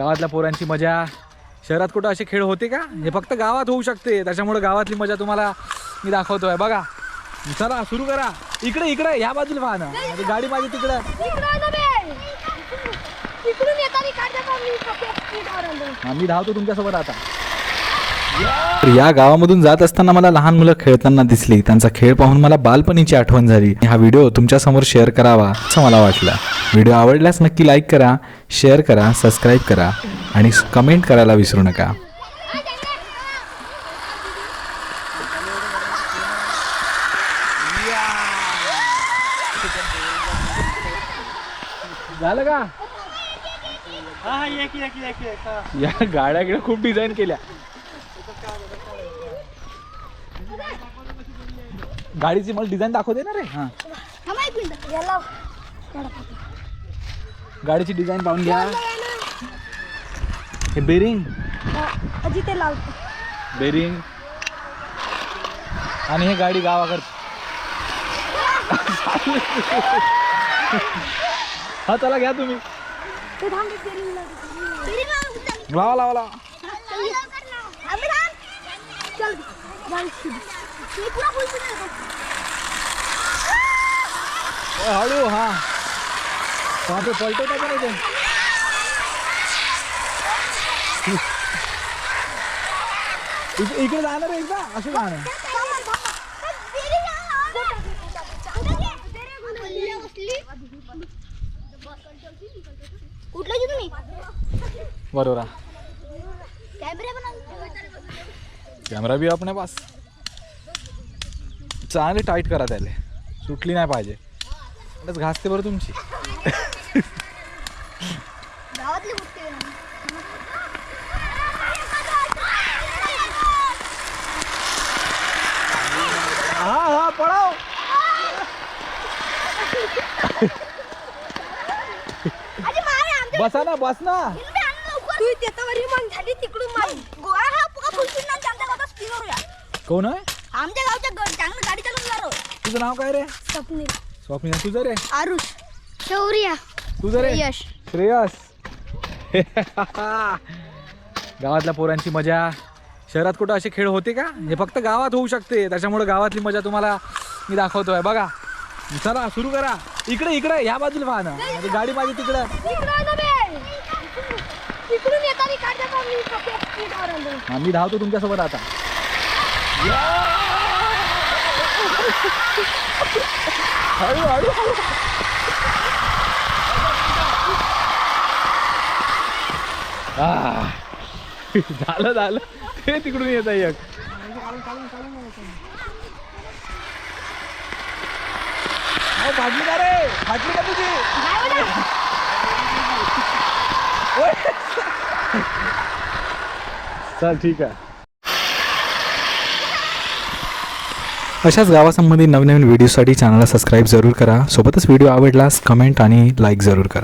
गावातल्या पोरांची मजा. शहरात कुठं असे खेळ होते का? हे फक्त गावात होऊ शकते. त्याच्यामुळे गावातली मजा तुम्हाला मी दाखवतोय. बघा. चला सुरू करा. इकडे इकडे. ह्या बाजूला पहा ना. गाडी माझी तिकडे. आम्ही मी धावतो तुमच्यासोबत आता. तर या गावामधून जात असताना मला लहान मुलं खेळताना दिसली. त्यांचा खेळ पाहून मला बालपणीची आठवण झाली. हा व्हिडिओ तुमच्यासमोर शेअर करावा असं मला वाटलं. व्हिडिओ आवडल्यास नक्की लाईक करा शेअर करा सबस्क्राईब करा आणि कमेंट करायला विसरू नका. झालं का? हा हा हा. या गाड्या गिड्या खूप डिझाईन केल्या. गाडीची मला डिझाईन दाखवते ना रे. हा. गाडीची डिझाईन पाहून घ्या. हे बेरिंग अजी ते लावतो. बेरिंग आणि हे गाडी गावाकड. हा चला घ्या तुम्ही. लावा लावा. लावा हळू हा. बापरे पलटवता पण येते. इक- इकडे जाणार आहे एकदा? असं जाणार. कुठलं तुम्ही? बरोबर हा. कॅमेरा भी अपने पास. चांगली टाईट करा त्याला. सुटली नाही पाहिजे. बस घासते बरं तुमची. गावातली. हा हा पळाव बसा ना बस ना. तू त्याच्यावर मग झाली तिकडून मग गोळा हा ना गावात कोण आहे आमच्या गावच्या ग- चांगलं गाडी चालवून जा रो तुझं नाव काय रे स्वप्नील स्वप्नील तुझं रे आरुष शौर्या तुझं रे यश श्रेयस. गावातल्या पोरांची मजा. शहरात कुठं असे खेळ होते का? हे फक्त गावात होऊ शकते. त्याच्यामुळे गावातली मजा तुम्हाला मी दाखवतोय. बघा. चला सुरू करा. इकडे इकडे. ह्या बाजूला पहा ना. गाडी माझी तिकडे. हा, मी धावतो तुमच्यासोबत आता. हळू हळू हळू आह. झालं झालं. ते तिकडून येत आहे एक. फाटली का रे? फाटली का तुझी? चल ठीक आहे. अशाच गावासंबंधी नवनवीन व्हिडिओसाठी चॅनलला सबस्क्राईब जरूर करा. सोबतच व्हिडिओ आवडलास कमेंट आणि लाईक जरूर करा.